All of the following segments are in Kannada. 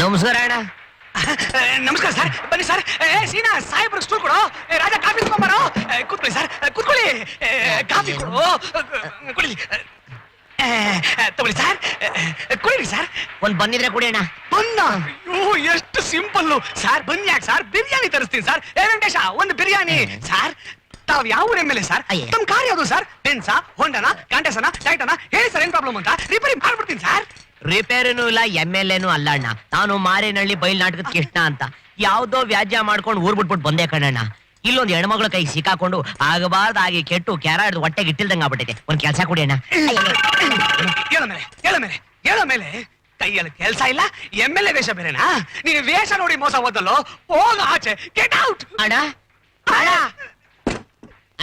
ನಮಸ್ಕಾರ ಅಣ್ಣ. ನಮಸ್ಕಾರ ಸರ್. ಬನ್ನಿ ಸರ್. ಏ ಸೀನಾ ಸಾಹೇಬ್ರು ಸ್ಟೂಲ್ ಕೊಡು. ಏ, ರಾಜ ಕಾಫಿ ತಗೊಂಬಾರೋ ಕೂತ್ಕೊಳ್ಳಿ ಸರ್. ಕೂತ್ಕೊಳ್ಳಿ. ಏ, ಕಾಫಿ ಕೊಡು. ಕುಡಿಲಿ. ಏ, ತಗೊಳ್ಳಿ ಸರ್. ಕುಡೀರಿ ಸರ್. ಒಂದ್ ಬಂದಿದ್ರೆ ಕುಡಿ ಅಣ್ಣ. ಬನ್ನ? ಅಯ್ಯೋ ಎಷ್ಟು ಸಿಂಪಲ್ಲು. ಸರ್ ಬನ್ನಿ ಯಾಕೆ ಸರ್? ಬಿರಿಯಾನಿ ತರಿಸ್ತೀನಿ ಸರ್. ಏ ವೆಂಕಟೇಶ ಒಂದು ಬಿರಿಯಾನಿ. ಸರ್ ತಾವ್ ಯಾವ ಊರ ಮೇಲೆ ಸರ್? ಅಯ್ಯೇ. ತಮ್ಮ ಕಾರ್ ಯಾವುದು ಸರ್? ಬೆನ್ಸಾ ಹೊಂಡನ ಕಾಂಟೆಸನ ಟೈಟನ? ಹೇಳಿ ಸರ್ ಏನ್ ಪ್ರಾಬ್ಲಮ್ ಅಂತ? ರಿಪೇರಿ ಮಾಡ್ಬಿಡ್ತೀನಿ ಸರ್. ರಿಪೇರಿನೂ ಇಲ್ಲ ಎಂ ಎಲ್ ಎನು ಅಲ್ಲ ಅಣ್ಣ. ನಾನು ಮಾರೇನಹಳ್ಳಿ ಬಯಲ್ ನಾಟಕದ ಕೃಷ್ಣ ಅಂತ. ಯಾವ್ದೋ ವ್ಯಾಜ್ಯ ಮಾಡ್ಕೊಂಡು ಊರ್ ಬಿಟ್ಬಿಟ್ಟು ಬಂದೆ ಕಣಣ್ಣ. ಇಲ್ಲೊಂದು ಹೆಣ್ಮಗಳ ಕೈ ಸಿಕ್ಕಾಕೊಂಡು ಆಗಬಾರ್ದು ಆಗಿ ಕೆಟ್ಟು ಕ್ಯಾರ ಹಿಡಿದು ಹೊಟ್ಟೆಗೆ ಇಟ್ಟಿಲ್ದಂಗ ಆಗ್ಬಿಟ್ಟಿದೆ ಒಂದ್ ಕೆಲ್ಸ ಕೊಡಿ ಅಣ್ಣ. ಹೇಳ ಮೇಲೆ ಹೇಳ ಮೇಲೆ ಹೇಳ ಮೇಲೆ. ಕೈಯಲ್ಲಿ ಕೆಲಸ ಇಲ್ಲ ಎಂ ಎಲ್ ಎ ವೇಷ ಬೇರೆನಾ? ನೀನು ವೇಷ ನೋಡಿ ಮೋಸ ಹೋದಲ್ಲೋ ಹೋಗ ಆಚೆ ಗೆಟ್ ಔಟ್ ಅಣ್ಣ. ಅಣ್ಣ.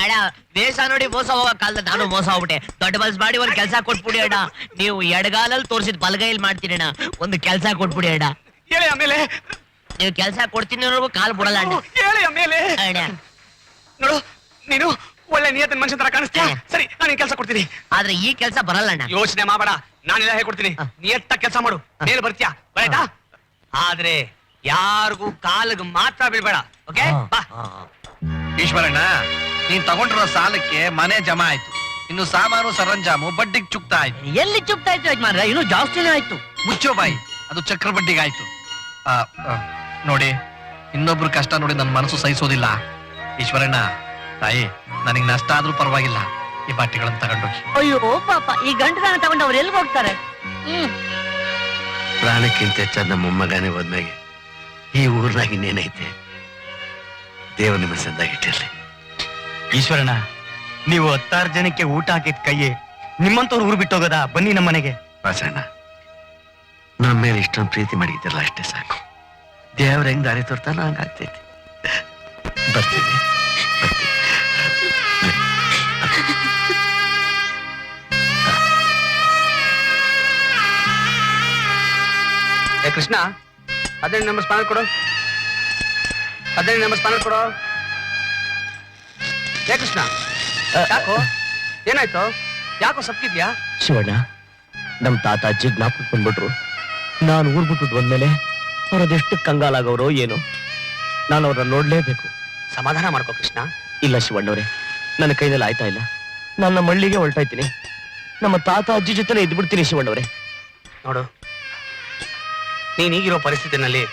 ಅಣ್ಣ ವೇಷ ನೋಡಿ ಮೋಸ ಹೋಗೋ ಕಾಲದ ನಾನು ಮೋಸ ಹೋಗ್ಬಿಟ್ಟೆ. ದೊಡ್ಡ ಬಸ್ ಮಾಡಿ ಒಂದ್ ಕೆಲ್ಸ ಕೊಟ್ಬಿಡಿ ಅಣ್ಣ. ನೀವು ಎಡಗಾಲಲ್ಲಿ ತೋರಿಸಿದ ಬಲಗೈಲಿ ಮಾಡ್ತೀನಿ ಅಣ್ಣ. ಒಂದು ಕೆಲ್ಸ ಕೊಟ್ಬಿಡಿ ಅಣ್ಣ. ಹೇಳಿ ಆಮೇಲೆ. ನೀವು ಕೆಲ್ಸ ಕೊಡ್ತೀನಿ ಅನ್ನೋರ್ಗು ಕಾಲ್ ಬಿಡಲ್ಲ ಅಣ್ಣ. ಹೇಳಿ ಆಮೇಲೆ. ಅಣ್ಣ. ನೋಡು ನೀನು ಒಳ್ಳೆ ನಿಯತ್ತಿನ ಮನುಷ್ಯನ ತರ ಕಾಣಿಸ್ತೀಯ? ಸರಿ ನಾನು ಕೆಲಸ ಕೊಡ್ತೀನಿ. ಆದ್ರೆ ಈ ಕೆಲಸ ಬರಲ್ಲ ಅಣ್ಣ. ಯೋಚನೆ ಮಾಡಬೇಡ. ನಾನೆಲ್ಲ ಹೇಳ್ಕೊಡ್ತೀನಿ. ನಿಯತ್ತ ಕೆಲಸ ಮಾಡು. ಮೇಲೆ ಬರ್ತೀಯಾ? ಬರೈತಾ? ಆದ್ರೆ ಯಾರಿಗೂ ಕಾಲಿಗೆ ಮಾತ್ರ ಬೀಳ್ಬೇಡ. ಓಕೆ? ಬಾ. ಈಶ್ವರಣ್ಣ ನೀನ್ ತಗೊಂಡಿರೋ ಸಾಲಕ್ಕೆ ಮನೆ ಜಮಾ ಆಯ್ತು. ಇನ್ನು ಸಾಮಾನು ಸರಂಜಾಮು ಬಡ್ಡಿಗೆ ಚುಕ್ತಾ ಆಯ್ತು. ಎಲ್ಲಿ ಚುಕ್ತಾ ಇತ್ತು ಯಜಮಾನ್ರ? ಇನ್ನೂ ಜಾಸ್ತಿನೇ ಆಯ್ತು. ಮುಚ್ಚೋ ಬಾಯಿ. ಅದು ಚಕ್ರ ಬಡ್ಡಿಗೆ ಆಯ್ತು. ಆ, ಆ, ನೋಡಿ ಇನ್ನೊಬ್ರು ಕಷ್ಟ ನೋಡಿ ನನ್ನ ಮನಸ್ಸು ಸಹಿಸೋದಿಲ್ಲ. ಈಶ್ವರಣ್ಣ ತಾಯಿ ನನಗೆ ನಷ್ಟ ಆದ್ರೂ ಪರವಾಗಿಲ್ಲ. ಈ ಬಟ್ಟೆಗಳನ್ನ ತಗೊಂಡೋಗಿ. ಅಯ್ಯೋ ಪಾಪ. ಈ ಗಂಟನ ತಗೊಂಡು ಅವ್ರು ಎಲ್ಲಿ ಹೋಗ್ತಾರೆ? ಪ್ರಾಣಕ್ಕಿಂತ ಹೆಚ್ಚಾದ ನಮ್ಮ ಮೊಮ್ಮಗನೇ ಹೋದ್ಮೇಲೆ ಈ ಊರ್ನಾಗ ಇನ್ನೇನೈತೆ? ದೇವ ನಿಮ್ಮ ಸಂದಾಗಿಟ್ಟಿರ್ಲಿ ಈಶ್ವರಣ್ಣ ನೀವು ಹತ್ತಾರು ಜನಕ್ಕೆ ಊಟ ಹಾಕಿದ ಕೈಯೇ ನಿಮ್ಮಂತವ್ರು ಊರು ಬಿಟ್ಟೋಗದ ಬನ್ನಿ ನಮ್ಮ ಮನೆಗೆ. ವಾಸಣ್ಣ ನಮ್ಮ ಮೇಲೆ ಇಷ್ಟೊಂದು ಪ್ರೀತಿ ಮಾಡಿದ್ದಿರಲ್ಲ ಅಷ್ಟೇ ಸಾಕು. ದೇವ್ರ ಹೆಂಗ್ ದಾರಿ ತೋರ್ತಾನ ಹಂಗಾಗ್ತೈತಿ ಬರ್ತೀನಿ ಕೃಷ್ಣ ಅದೇ ನಂಬರ್ ಸ್ಪಾನರ್ ಕೊಡು. ಹದಿನೆಂಟು ನಂಬರ್ ಸ್ಪಾನರ್ ಕೊಡು. ಏ ಕೃಷ್ಣ. ಯಾಕೋ? ಏನಾಯ್ತು? ಯಾಕೋ ಸಪ್ಪಿದ್ಯಾ ಶಿವಣ್ಣ ನಮ್ ತಾತ ಅಜ್ಜಿ ಜ್ಞಾಪಕ ಬಂದ್ಬಿಟ್ರು ನಾನು ಊರ್ ಬಿಟ್ಟು ಬಂದ್ಮೇಲೆ ಅವರದೆಷ್ಟು ಕಂಗಾಲಾಗವ್ರೋ ಏನು. ನಾನು ಅವ್ರನ್ನ ನೋಡ್ಲೇಬೇಕು. ಸಮಾಧಾನ ಮಾಡ್ಕೋ ಕೃಷ್ಣ. ಇಲ್ಲ ಶಿವಣ್ಣವ್ರೆ ನನ್ನ ಕೈನಲ್ಲಿ ಆಯ್ತಾ ಇಲ್ಲ. ನನ್ನ ಮಳ್ಳಿಗೆ ಹೊರಟಾಯ್ತೀನಿ. ನಮ್ಮ ತಾತ ಅಜ್ಜಿ ಜೊತೆನೆ ಇದ್ಬಿಡ್ತೀನಿ ಶಿವಣ್ಣವ್ರೆ. ನೋಡು ನೀನೀಗಿರೋ ಈಗಿರೋ ಪರಿಸ್ಥಿತಿನಲ್ಲಿ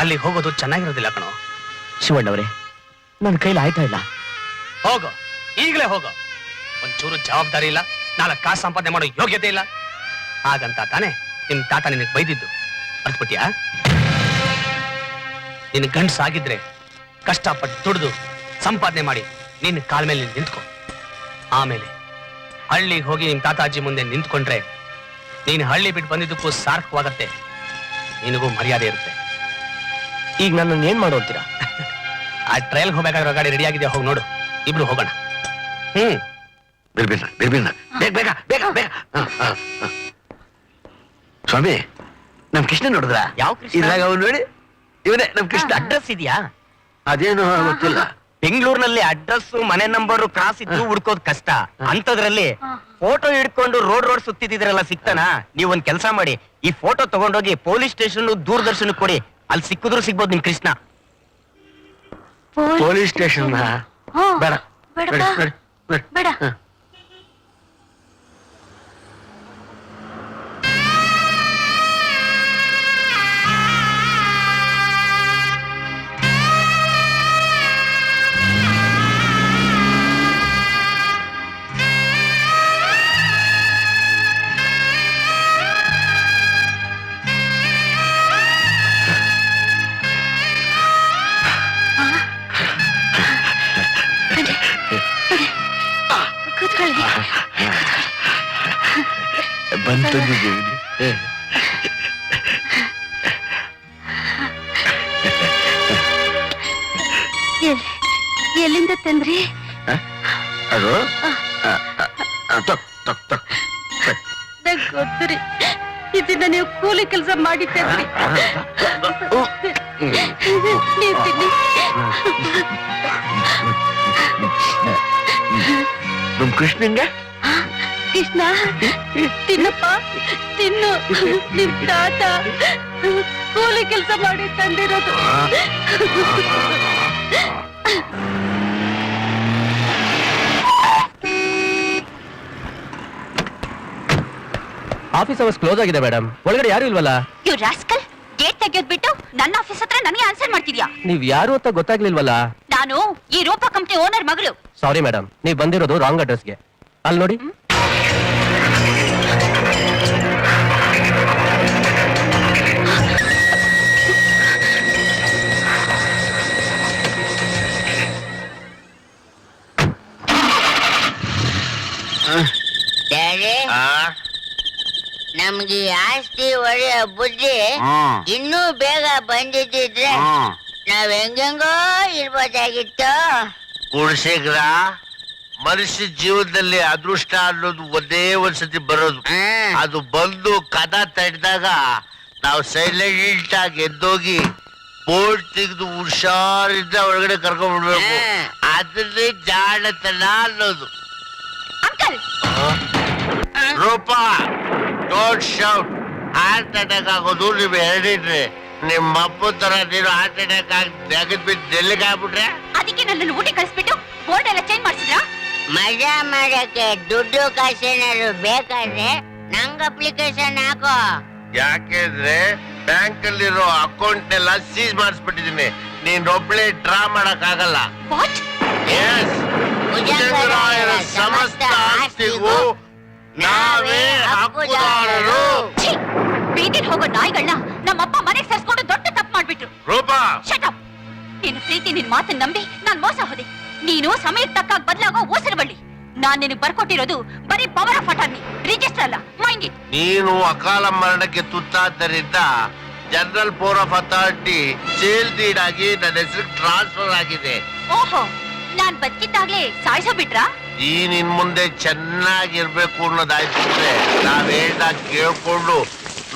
ಅಲ್ಲಿ ಹೋಗೋದು ಚೆನ್ನಾಗಿರೋದಿಲ್ಲ ಕಣೋ. ಶಿವಣ್ಣವ್ರೆ ನನ್ನ ಕೈಲಿ ಆಯ್ತಾ ಇಲ್ಲ. ಹೋಗು. ಈಗಲೇ ಹೋಗು. ಒಂಚೂರು ಜವಾಬ್ದಾರಿ ಇಲ್ಲ. ನಾಲ್ಕು ಕಾಸು ಸಂಪಾದನೆ ಮಾಡೋ ಯೋಗ್ಯತೆ ಇಲ್ಲ. ಹಾಗಂತ ತಾನೇ ನಿನ್ ತಾತ ನಿನಗೆ ಬೈದಿದ್ದು. ಅರ್ಥಬಿಟ್ಟಿಯಾ ನಿನ್ ಗಂಡ್ಸ ಆಗಿದ್ರೆ ಕಷ್ಟಪಟ್ಟು ದುಡಿದು ಸಂಪಾದನೆ ಮಾಡಿ ನಿನ್ನ ಕಾಲ ಮೇಲೆ ನೀನ್ ನಿಂತ್ಕೊ. ಆಮೇಲೆ ಹಳ್ಳಿಗೆ ಹೋಗಿ ನಿನ್ ತಾತ ಅಜ್ಜಿ ಮುಂದೆ ನಿಂತ್ಕೊಂಡ್ರೆ ನೀನು ಹಳ್ಳಿ ಬಿಟ್ಟು ಬಂದಿದ್ದಕ್ಕೂ ಸಾರ್ಥಕವಾಗತ್ತೆ. ನಿನಗೂ ಮರ್ಯಾದೆ ಇರುತ್ತೆ. ಈಗ ನನ್ನನ್ನು ಏನ್ ಮಾಡು ಅಂತೀರಾ? ಆ ಟ್ರಯಲ್ಗೆ ಹೋಗ್ಬೇಕಾಗಿರೋ ಗಾಡಿ ರೆಡಿ ಆಗಿದೆ ಹೋಗಿ ನೋಡು. ಇಬ್ರು ಹೋಗೋಣ. ಹ್ಮ್. ಬಿರ್ಬಿರ್ನ ಬಿರ್ಬಿರ್ನ ಬೇಗ ಬೇಗ ಬೇಗ ಬೇಗ. ಹ, ಹ, ಹ. ಸ್ವಾಮಿ ನಮ್ ಕೃಷ್ಣ ನೋಡಿದ್ರ? ಯಾವ ಕೃಷ್ಣ? ಇದ್ರಾಗ ಅವ್ನು ನೋಡಿ? ಇವನೇ ನಮ್ ಕೃಷ್ಣ. ಅಡ್ರೆಸ್ ಇದೆಯಾ? ಅದೇನು ಗೊತ್ತಿಲ್ಲ. ಬೆಂಗಳೂರಿನಲ್ಲಿ ಅಡ್ರೆಸ್ ಮನೆ ನಂಬರ್ ಕ್ರಾಸ್ ಇದ್ದು ಹುಡ್ಕೋದ್ ಕಷ್ಟ. ಅಂತದ್ರಲ್ಲಿ ಫೋಟೋ ಹಿಡ್ಕೊಂಡು ರೋಡ್ ರೋಡ್ ಸುತ್ತಿದ್ರಲ್ಲ ಸಿಗ್ತಾನ ನೀವ್ ಒಂದ್ ಕೆಲಸ ಮಾಡಿ. ಈ ಫೋಟೋ ತಗೊಂಡೋಗಿ ಪೊಲೀಸ್ ಸ್ಟೇಷನ್ ದೂರದರ್ಶನ ಕೊಡಿ. ಅಲ್ಲಿ ಸಿಕ್ಕಿದ್ರು ಸಿಗ್ಬೋದು ನಿಮ್ ಕೃಷ್ಣ. ಪೊಲೀಸ್ ಸ್ಟೇಷನ್ ಬೇಡ ಬೇಡಪ್ಪ. ನಡಿ, ನಡಿ, ನಡಿ. ಬೇಡ ಎಲ್- ಎಲ್ಲಿಂದ ತಂದ್ರಿ? ಅದು? ಆ, ಆ, ಆ, ತಕ್, ತಕ್, ತಕ್, ತಕ್. ನಂಗ್ ಗೊತ್ತುರಿ ಇದನ್ನ ನೀವು ಕೂಲಿ ಕೆಲಸ ಮಾಡಿ ತಂದ್ರಿ. ನೀವ್ ತಿನ್ನಿ. ನಮ್ ಕೃಷ್ಣಂಗೆ ಕೃಷ್ಣ? ತಿನ್ನಪ್ಪ. ತಿನ್ನು. ನಿಮ್ ತಾತ. ಕೂಲಿ ಕೆಲಸ ಮಾಡಿ ತಂದಿರೋದು. ಆಫೀಸ್ ಅವರ್ಸ್ ಕ್ಲೋಸ್ ಆಗಿದೆ ಮೇಡಮ್ ಒಳಗಡೆ ಯಾರು ಇಲ್ವಲ್ಲ? ಯು ರಾಸ್ಕಲ್ ಗೇಟ್ ತೆಗೆಯೋದ್ ಬಿಟ್ಟು ನನ್ನ ಆಫೀಸ್ ಹತ್ರ ನನಗೆ ಆನ್ಸರ್ ಮಾಡ್ತಿದ್ಯಾ? ನೀವ್ ಯಾರು ಅಂತ ಗೊತ್ತಾಗ್ಲಿಲ್ವಲ್ಲ? ನಾನು ಈ ರೂಪ ಕಂಪ್ನಿ ಓನರ್ ಮಗಳು. ಸಾರಿ ಮೇಡಮ್ ನೀವ್ ಬಂದಿರೋದು ರಾಂಗ್ ಅಡ್ರೆಸ್ಗೆ ಅಲ್ಲಿ ನೋಡಿ. ಬುದ್ಧಿ ಇನ್ನೂ ಬೇಗ ಬಂದಿದ್ದಿದ್ರೆ ನಾವ್ ಹೆಂಗೆಂಗೋ ಇರ್ಬೋದಾಗಿತ್ತು. ಕುಡ್ಸಿಗ್ರ ಮನುಷ್ಯ ಜೀವನದಲ್ಲಿ ಅದೃಷ್ಟ ಅನ್ನೋದು ಒಂದೇ ಒಂದ್ಸತಿ ಬರೋದು. ಹ್ಮ್. ಅದು ಬಂದು ಕದ ತಡೆದಾಗ ನಾವು ಸೈಲೆಂಟ್ ಆಗಿ ಎದ್ದೋಗಿ ಬೋರ್ಡ್ ತೆಗೆದು ಹುಷಾರಿಂದ ಒಳಗಡೆ ಕರ್ಕೊಂಡ್ಬಿಡ್ಬೇಕು ಹ್ಮ್. ಅದನ್ನೇ ಜಾಣತನ ಅನ್ನೋದು. Uncle. Rupa don't shout heart attack ಆಗೋದು ನೀವು ಹೇಳಿದ್ರಿ. ನಿಮ್ಮ ಅಪ್ಪ ತರ ನೀನು ಹಾರ್ಟ್ ಅಟ್ಯಾಕ್ ಆಗಿ ಜಗದ್ ಬಿದ್ದು ಡೆಲ್ಲಿಗೆ ಆಗ್ಬಿಟ್ರೆ? ಅದಕ್ಕೆ ನನ್ನನ್ನು ಊಟಿ ಕಳಿಸ್ಬಿಟ್ಟು ಬೋರ್ಡ್ ಎಲ್ಲ ಚೇಂಜ್ ಮಾಡಿಸಿದ್ರ? ಮಜಾ ಮಾಡಕ್ಕೆ ದುಡ್ಡು ಕಾಸೇನಾದ್ರು ಬೇಕಾದ್ರೆ ನಂಗ್ ಅಪ್ಲಿಕೇಶನ್ ಹಾಕೋ. ಯಾಕೆಂದ್ರೆ ಬ್ಯಾಂಕ್ ಅಲ್ಲಿರೋ ಅಕೌಂಟ್ ಎಲ್ಲ ಸೀಸ್ ಮಾಡಿಸ್ಬಿಟ್ಟಿದೀನಿ ನೀನ್ ಒಬ್ಳೆ ಡ್ರಾ ಮಾಡಕ್ ಆಗಲ್ಲ ವಾಟ್ ಎಸ್ ಭುಜಂಗರಾಯರ ಸಮಸ್ತ ಆಸ್ತಿಗೂ ನಾವೇ ಹಕ್ಕುದಾರರು. ಬೀದಿಲ್ ಹೋಗೋ ನಾಯಿಗಳನ್ನ ನಮ್ಮಪ್ಪ ಮನೆಗೆ ಸೇರ್ಸ್ಕೊಂಡು ದೊಡ್ಡ ತಪ್ಪು ಮಾಡ್ಬಿಟ್ರು. ರೂಪಾ. ಶಟ್ ಅಪ್ ನಿನ್ನ ಪ್ರೀತಿ ನಿನ್ ಮಾತನ್ನ ನಂಬಿ ನಾನ್ ಮೋಸ ಹೋದೆ. ನೀನು ಸಮಯಕ್ಕೆ ತಕ್ಕಾಗ ಬದಲಾಗೋ ಓಸರು ಬಳ್ಳಿ ನಾನ್ ನಿನಗೆ ಬರ್ಕೊಟ್ಟಿರೋದು ಬರೀ ಪವರ್ ಆಫ್ ಅಟಾರ್ನಿ ರಿಜಿಸ್ಟರ್ ಅಲ್ಲ ಮೈಂಡ್ ಇಟ್ ನೀನು ಅಕಾಲ ಮರಣಕ್ಕೆ ತುತ್ತಾದ್ದರಿಂದ general power of authority sale deed ಆಗಿ ನನ್ನ ಹೆಸರು ಟ್ರಾನ್ಸ್ಫರ್ ಆಗಿದೆ. ಓಹೋ ನಾನ್ ಬದುಕಿದ್ದಾಗ್ಲೇ ಸಾಯಿಸೋ ಬಿಟ್ರಾ? ಈ ನಿನ್ ಮುಂದೆ ಚೆನ್ನಾಗಿರ್ಬೇಕು ಅನ್ನೋದಾಯ್ತಿದ್ರೆ ನಾವ್ ಹೇಳ್ದಾಗ ಕೇಳ್ಕೊಂಡು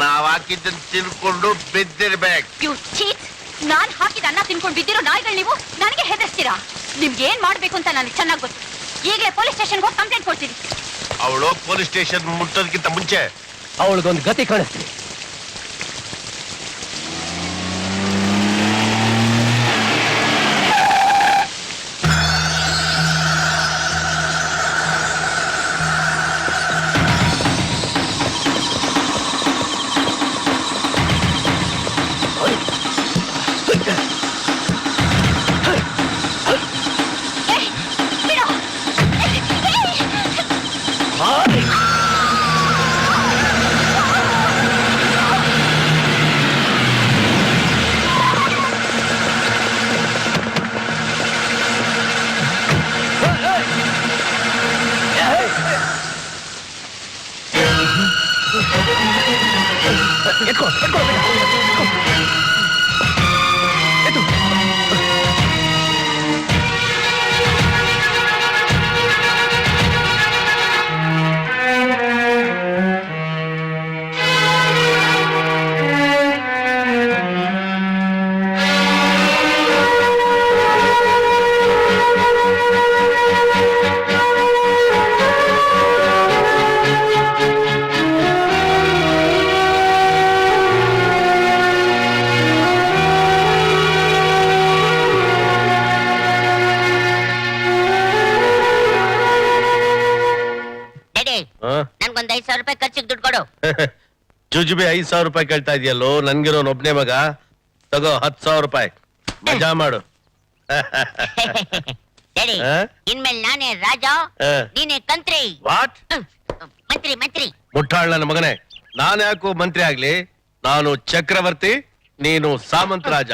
ನಾವ್ ಹಾಕಿದ್ದನ್ನ ತಿನ್ಕೊಂಡು ಬಿದ್ದಿರ್ಬೇಕು. You cheat! ನಾನ್ ಹಾಕಿದ ಅನ್ನ ತಿನ್ಕೊಂಡು ಬಿದ್ದಿರೋ ನಾಯಿಗಳು ನೀವು ನನಗೆ ಹೆದರ್ಸ್ತೀರಾ? ನಿಮ್ಗೆ ಏನ್ ಮಾಡ್ಬೇಕು ಅಂತ ನನಗೆ ಚೆನ್ನಾಗಿ ಗೊತ್ತು. ಈಗಲೇ ಪೊಲೀಸ್ ಸ್ಟೇಷನ್ಗೆ ಹೋಗಿ ಕಂಪ್ಲೇಂಟ್ ಕೊಡ್ತೀನಿ. ಅವಳು ಪೊಲೀಸ್ ಸ್ಟೇಷನ್ ಮುಟ್ಟೋದಕ್ಕಿಂತ ಮುಂಚೆ ಅವಳಿಗೊಂದು ಗತಿ ಕಾಣಿಸ್ತೀನಿ ఎత్తుకో ఎత్తుకో ಖರ್ಚಿಗೆ ಜುಜುಬಿ ಐದ್ ಸಾವಿರ ರೂಪಾಯಿ ಕೇಳ್ತಾ ಇದೆಯಲ್ಲೋ? ನನ್ಗಿರೋನ್ ಒಬ್ನೇ ಮಗ. ತಗೋ ಹತ್ ಸಾವಿರ ರೂಪಾಯಿ. ಮಜಾ ಮಾಡು. ಆ? ಇನ್ಮೇಲೆ ನಾನೇ ರಾಜ ಆ. ನೀನೇ ಕಂತ್ರಿ. ವಾಟ್? ಹ್ಮ್. ಮಂತ್ರಿ ಮಂತ್ರಿ. ಮುಟ್ಟಾಳ್ ನನ್ನ ಮಗನೇ. ನಾನು ಯಾಕೋ ಮಂತ್ರಿ ಆಗ್ಲಿ? ನಾನು ಚಕ್ರವರ್ತಿ ನೀನು ಸಾಮಂತ ರಾಜ.